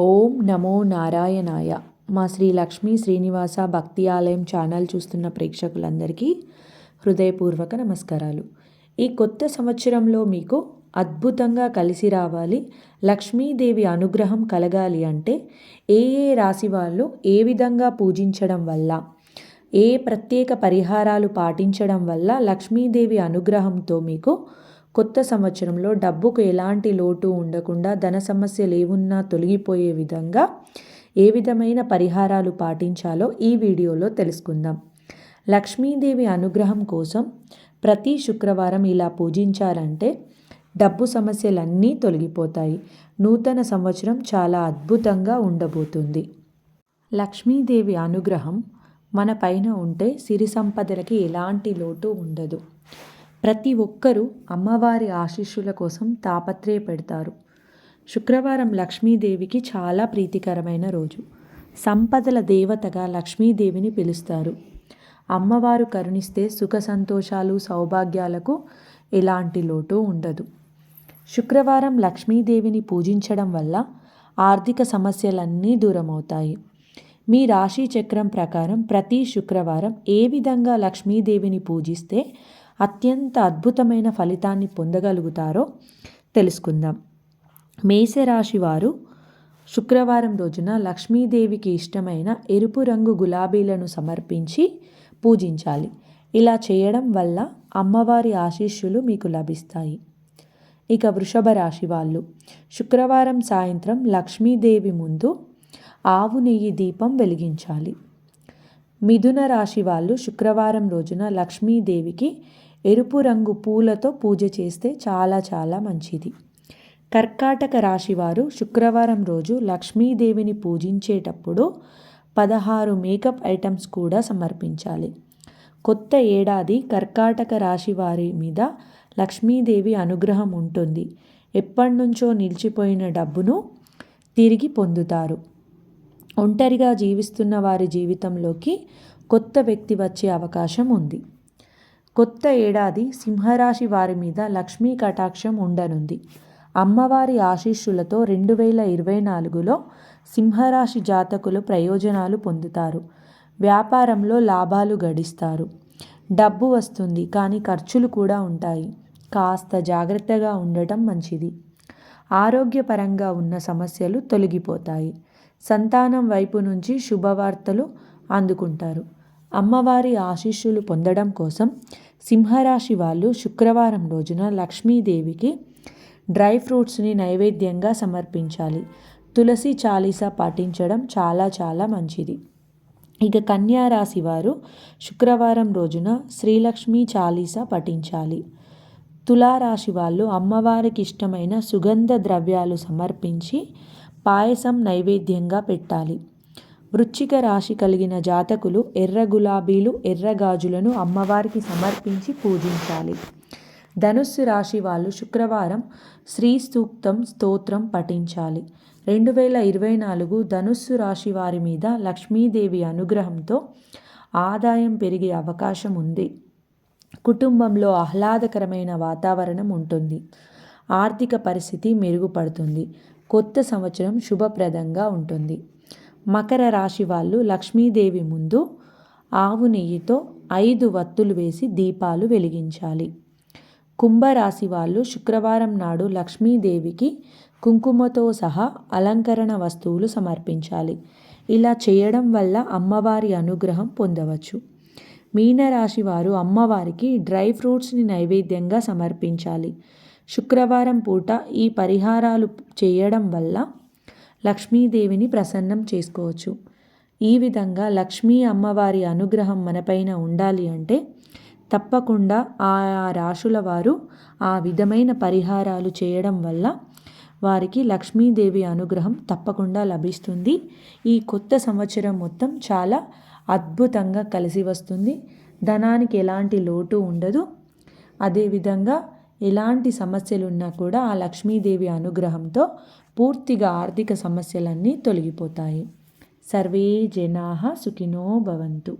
ఓం నమో నారాయణాయ. మా శ్రీ లక్ష్మీ శ్రీనివాస భక్తి ఆలయం ఛానల్ చూస్తున్న ప్రేక్షకులందరికీ హృదయపూర్వక నమస్కారాలు. ఈ కొత్త సంవత్సరంలో మీకు అద్భుతంగా కలిసి రావాలి లక్ష్మీదేవి అనుగ్రహం కలగాలి అంటే ఏ ఏ రాశి వాళ్ళు ఏ విధంగా పూజించడం వల్ల ఏ ప్రత్యేక పరిహారాలు పాటించడం వల్ల లక్ష్మీదేవి అనుగ్రహంతో మీకు కొత్త సంవత్సరంలో డబ్బుకు ఎలాంటి లోటు ఉండకుండా ధన సమస్యలు ఏమున్నా తొలగిపోయే విధంగా ఏ విధమైన పరిహారాలు పాటించాలో ఈ వీడియోలో తెలుసుకుందాం. లక్ష్మీదేవి అనుగ్రహం కోసం ప్రతి శుక్రవారం ఇలా పూజించాలంటే డబ్బు సమస్యలన్నీ తొలగిపోతాయి. నూతన సంవత్సరం చాలా అద్భుతంగా ఉండబోతుంది. లక్ష్మీదేవి అనుగ్రహం మన పైన ఉంటే సిరి సంపదలకి ఎలాంటి లోటు ఉండదు. ప్రతి ఒక్కరూ అమ్మవారి ఆశీస్సుల కోసం తాపత్రయపెడతారు. శుక్రవారం లక్ష్మీదేవికి చాలా ప్రీతికరమైన రోజు. సంపదల దేవతగా లక్ష్మీదేవిని పిలుస్తారు. అమ్మవారు కరుణిస్తే సుఖ సంతోషాలు సౌభాగ్యాలకు ఎలాంటి లోటు ఉండదు. శుక్రవారం లక్ష్మీదేవిని పూజించడం వల్ల ఆర్థిక సమస్యలన్నీ దూరమవుతాయి. మీ రాశి చక్రం ప్రకారం ప్రతి శుక్రవారం ఏ విధంగా లక్ష్మీదేవిని పూజిస్తే అత్యంత అద్భుతమైన ఫలితాన్ని పొందగలుగుతారో తెలుసుకుందాం. మేషరాశి వారు శుక్రవారం రోజున లక్ష్మీదేవికి ఇష్టమైన ఎరుపు రంగు గులాబీలను సమర్పించి పూజించాలి. ఇలా చేయడం వల్ల అమ్మవారి ఆశీస్సులు మీకు లభిస్తాయి. ఇక వృషభ రాశి వాళ్ళు శుక్రవారం సాయంత్రం లక్ష్మీదేవి ముందు ఆవు నెయ్యి దీపం వెలిగించాలి. మిథున రాశి వాళ్ళు శుక్రవారం రోజున లక్ష్మీదేవికి ఎరుపు రంగు పూలతో పూజ చేస్తే చాలా చాలా మంచిది. కర్కాటక రాశివారు శుక్రవారం రోజు లక్ష్మీదేవిని పూజించేటప్పుడు పదహారు మేకప్ ఐటమ్స్ కూడా సమర్పించాలి. కొత్త ఏడాది కర్కాటక రాశి వారి మీద లక్ష్మీదేవి అనుగ్రహం ఉంటుంది. ఎప్పటి నుంచో నిలిచిపోయిన డబ్బును తిరిగి పొందుతారు. ఒంటరిగా జీవిస్తున్న వారి జీవితంలోకి కొత్త వ్యక్తి వచ్చే అవకాశం ఉంది. కొత్త ఏడాది సింహరాశి వారి మీద లక్ష్మీ కటాక్షం ఉండనుంది. అమ్మవారి ఆశీస్సులతో రెండు వేల ఇరవై నాలుగులో సింహరాశి జాతకులు ప్రయోజనాలు పొందుతారు. వ్యాపారంలో లాభాలు గడిస్తారు. డబ్బు వస్తుంది కానీ ఖర్చులు కూడా ఉంటాయి. కాస్త జాగ్రత్తగా ఉండటం మంచిది. ఆరోగ్యపరంగా ఉన్న సమస్యలు తొలగిపోతాయి. సంతానం వైపు నుంచి శుభవార్తలు అందుకుంటారు. అమ్మవారి ఆశీస్సులు పొందడం కోసం సింహరాశి వాళ్ళు శుక్రవారం రోజున లక్ష్మీదేవికి డ్రై ఫ్రూట్స్ని నైవేద్యంగా సమర్పించాలి. తులసి చాలీసా పాటించడం చాలా చాలా మంచిది. ఇక కన్యా రాశి వారు శుక్రవారం రోజున శ్రీలక్ష్మి చాలీసా పఠించాలి. తులారాశి వాళ్ళు అమ్మవారికి ఇష్టమైన సుగంధ ద్రవ్యాలు సమర్పించి పాయసం నైవేద్యంగా పెట్టాలి. వృచ్చిక రాశి కలిగిన జాతకులు ఎర్ర గులాబీలు ఎర్ర గాజులను అమ్మవారికి సమర్పించి పూజించాలి. ధనుస్సు రాశి వాళ్ళు శుక్రవారం శ్రీ సూక్తం స్తోత్రం పఠించాలి. రెండు వేల ఇరవై నాలుగు ధనుస్సు రాశి వారి మీద లక్ష్మీదేవి అనుగ్రహంతో ఆదాయం పెరిగే అవకాశం ఉంది. కుటుంబంలో ఆహ్లాదకరమైన వాతావరణం ఉంటుంది. ఆర్థిక పరిస్థితి మెరుగుపడుతుంది. కొత్త సంవత్సరం శుభప్రదంగా ఉంటుంది. మకర రాశి వాళ్ళు లక్ష్మీదేవి ముందు ఆవు నెయ్యితో ఐదు వత్తులు వేసి దీపాలు వెలిగించాలి. కుంభరాశి వాళ్ళు శుక్రవారం నాడు లక్ష్మీదేవికి కుంకుమతో సహా అలంకరణ వస్తువులు సమర్పించాలి. ఇలా చేయడం వల్ల అమ్మవారి అనుగ్రహం పొందవచ్చు. మీనరాశి వారు అమ్మవారికి డ్రై ఫ్రూట్స్ని నైవేద్యంగా సమర్పించాలి. శుక్రవారం పూట ఈ పరిహారాలు చేయడం వల్ల లక్ష్మీదేవిని ప్రసన్నం చేసుకోవచ్చు. ఈ విధంగా లక్ష్మీ అమ్మవారి అనుగ్రహం మనపైన ఉండాలి అంటే తప్పకుండా ఆ రాశుల వారు ఆ విధమైన పరిహారాలు చేయడం వల్ల వారికి లక్ష్మీదేవి అనుగ్రహం తప్పకుండా లభిస్తుంది. ఈ కొత్త సంవత్సరం మొత్తం చాలా అద్భుతంగా కలిసి వస్తుంది. ధనానికి ఎలాంటి లోటు ఉండదు. అదేవిధంగా ఎలాంటి సమస్యలున్నా కూడా ఆ లక్ష్మీదేవి అనుగ్రహంతో పూర్తిగా ఆర్థిక సమస్యలన్నీ తొలగిపోతాయి. సర్వే జనా సుఖినో భవంతు.